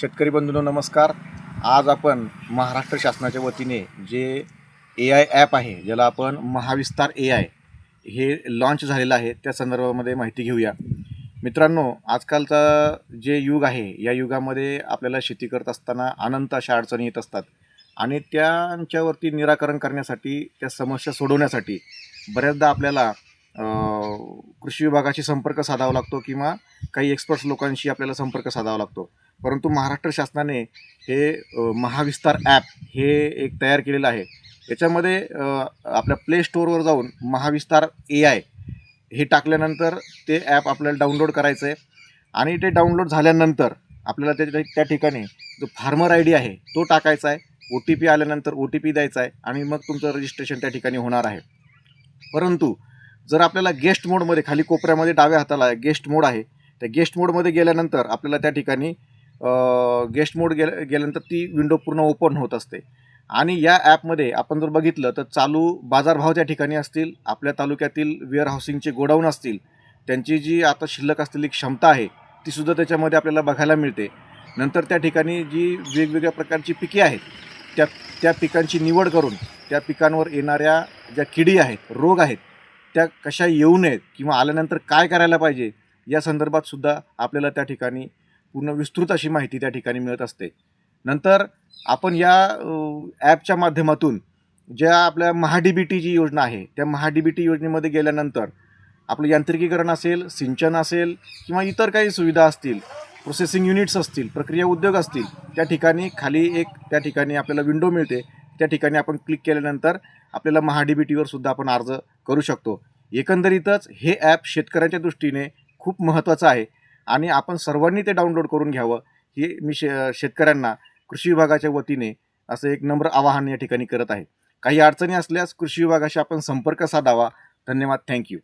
शेतकरी बंधूंनो नमस्कार. आज आपण महाराष्ट्र शासनाच्या वतीने जे ए आय ॲप आहे ज्याला आपण महाविस्तार ए आय हे लॉन्च झालेलं आहे त्या संदर्भामध्ये माहिती घेऊया. मित्रांनो आजकालचा जे युग आहे या युगामध्ये आपल्याला शेती करत असताना अनंत अशा अडचणी येत असतात. आणि त्यांच्यावरती निराकरण करण्यासाठी त्या समस्या सोडवण्यासाठी बऱ्याचदा आपल्याला कृषी विभागाशी संपर्क साधावा लागतो किंवा काही एक्सपर्ट्स लोकांशी आपल्याला संपर्क साधावा लागतो. परंतु महाराष्ट्र शासनाने हे महाविस्तार ॲप हे एक तयार केलेलं आहे. याच्यामध्ये आपल्या प्ले स्टोअरवर जाऊन महाविस्तार ए आय हे टाकल्यानंतर ते ॲप आपल्याला डाउनलोड करायचं आहे आणि ते डाउनलोड झाल्यानंतर आपल्याला त्या त्या ठिकाणी जो फार्मर आय डी आहे तो टाकायचा आहे. ओ टी पी आल्यानंतर ओ टी पी द्यायचा आहे आणि मग तुमचं रजिस्ट्रेशन त्या ठिकाणी होणार आहे. परंतु जर आपल्याला गेस्ट मोडमध्ये खाली कोपऱ्यामध्ये डाव्या हाताला गेस्ट मोड आहे त्या गेस्ट मोडमध्ये गेल्यानंतर आपल्याला त्या ठिकाणी गेस्ट मोड गेल्या गेल्यानंतर ती विंडो पूर्ण ओपन होत असते. आणि या ॲपमध्ये आपण जर बघितलं तर चालू बाजारभाव त्या ठिकाणी असतील आपल्या तालुक्यातील वेअर हाऊसिंगचे गोडाऊन असतील त्यांची जी आता शिल्लक असलेली क्षमता आहे तीसुद्धा त्याच्यामध्ये आपल्याला बघायला मिळते. नंतर त्या ठिकाणी जी वेगवेगळ्या प्रकारची पिके आहेत त्या त्या पिकांची निवड करून त्या पिकांवर येणाऱ्या ज्या किडी आहेत रोग आहेत त्या कशा येऊ नयेत किंवा आल्यानंतर काय करायला पाहिजे या संदर्भात सुद्धा आपल्याला त्या ठिकाणी पूर्ण विस्तृत अशी माहिती त्या ठिकाणी मिळत असते. नंतर आपण या ॲपच्या माध्यमातून ज्या आपल्या महाडी बी टी जी योजना आहे त्या महाडी बी टी योजनेमध्ये गेल्यानंतर आपलं यांत्रिकीकरण असेल सिंचन असेल किंवा इतर काही सुविधा असतील प्रोसेसिंग युनिट्स असतील प्रक्रिया उद्योग असतील त्या ठिकाणी खाली एक त्या ठिकाणी आपल्याला विंडो मिळते. त्या ठिकाणी आपण क्लिक केल्यानंतर आपल्याला महाडीबीटीवर बी टीवर सुद्धा आपण अर्ज करू शकतो. एकंदरीतच हे ॲप शेतकऱ्यांच्या दृष्टीने खूप महत्त्वाचं आहे. आणि आपण सर्वांनी ते डाउनलोड करून घ्यावं. हे मी शे शेतकऱ्यांना कृषी विभागाच्या वतीने असं एक नम्र आवाहन या ठिकाणी करत आहे. काही अडचणी असल्यास कृषी विभागाशी आपण संपर्क साधावा. धन्यवाद. थँक्यू